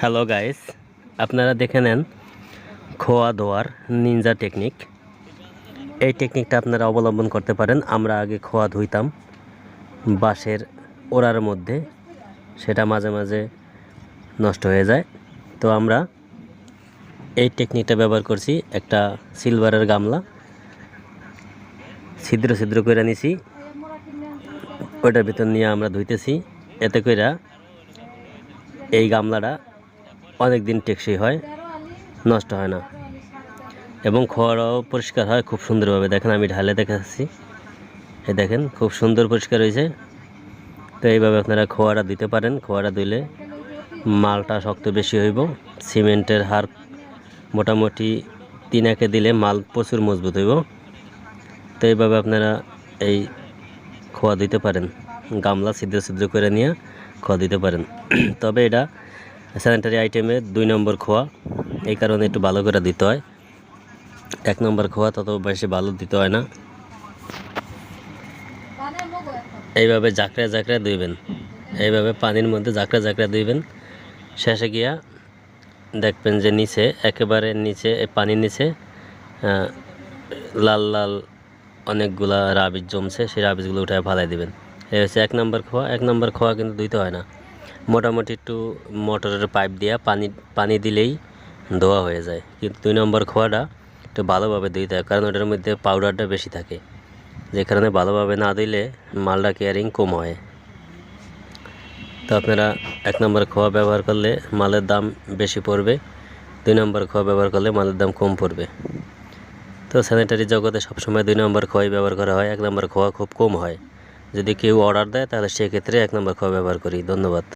Hello guys আপনারা দেখে নেন খোয়া ধোয়ার নিনজা টেকনিক এই টেকনিকটা আপনারা অবলম্বন করতে পারেন। আমরা আগে খোয়া ধুইতাম বাঁশের ওড়ার মধ্যে। সেটা মাঝে মাঝে নষ্ট হয়ে যায়। তো আমরা এই টেকনিকটা ব্যবহার করছি। একটা সিলভারের গামলা। ছিদ্র ছিদ্র করে নিছি। ওইটার ভিতর নিয়ে আমরা ধুইতেছি। এতে করে এই গামলাটা অনেক দিন টেকসই হয়, নষ্ট হয় না। এবং খোয়াটাও পরিষ্কার হয় খুব সুন্দরভাবে। দেখেন আমি ঢালে দেখাচ্ছি। এই দেখেন, খুব সুন্দর পরিষ্কার হয়েছে। তো এইভাবে আপনারা খোয়াটা দিতে পারেন। খোয়াটা দিলে মালটা শক্ত বেশি হইব। সিমেন্টের হার মোটামুটি তিন একে দিলে মাল প্রচুর মজবুত হইব। তো এইভাবে আপনারা এই খোয়া দিতে পারেন। গামলা ছিদ্র ছিদ্র করে নিয়ে খোয়া দিতে পারেন। তবে এটা স্যানিটারি আইটেমের দুই নম্বর খোয়া। এই কারণে একটু ভালো করে দিতে হয়। এক নম্বর খোয়া তত বেশি ভালো দিতে হয় না। এইভাবে জাকড়া জাকড়া ধুইবেন। এইভাবে পানির মধ্যে জাকড়া জাকড়া ধুইবেন। শেষে গিয়া দেখবেন যে নিচে, একেবারে নিচে পানির নিচে লাল লাল অনেকগুলা রাবিজ জমছে। সেই রাবিজগুলো উঠে ফালাই দিবেন। এই হচ্ছে এক নম্বর খোয়া। এক নম্বর খোয়া কিন্তু ধুইতে হয় না। মোটামুটি একটু মোটরের পাইপ দিয়া পানি পানি দিলেই ধোয়া হয়ে যায়। কিন্তু দুই নম্বর খোয়াটা একটু ভালোভাবে ধুইতে হয় কারণ ওটার মধ্যে পাউডারটা বেশি থাকে। যে কারণে ভালোভাবে না দিলে মালটা কেয়ারিং কম হয়। তো আপনারা এক নম্বর খোয়া ব্যবহার করলে মালের দাম বেশি পড়বে, দুই নম্বর খোয়া ব্যবহার করলে মালের দাম কম পড়বে। তো স্যানিটারি জগতে সবসময় দুই নম্বর খোয়াই ব্যবহার করা হয়, এক নম্বর খোয়া খুব কম হয়। যদি কেউ অর্ডার দেয়, তাহলে সেক্ষেত্রে এক নম্বর খোয়া ব্যবহার করি। ধন্যবাদ।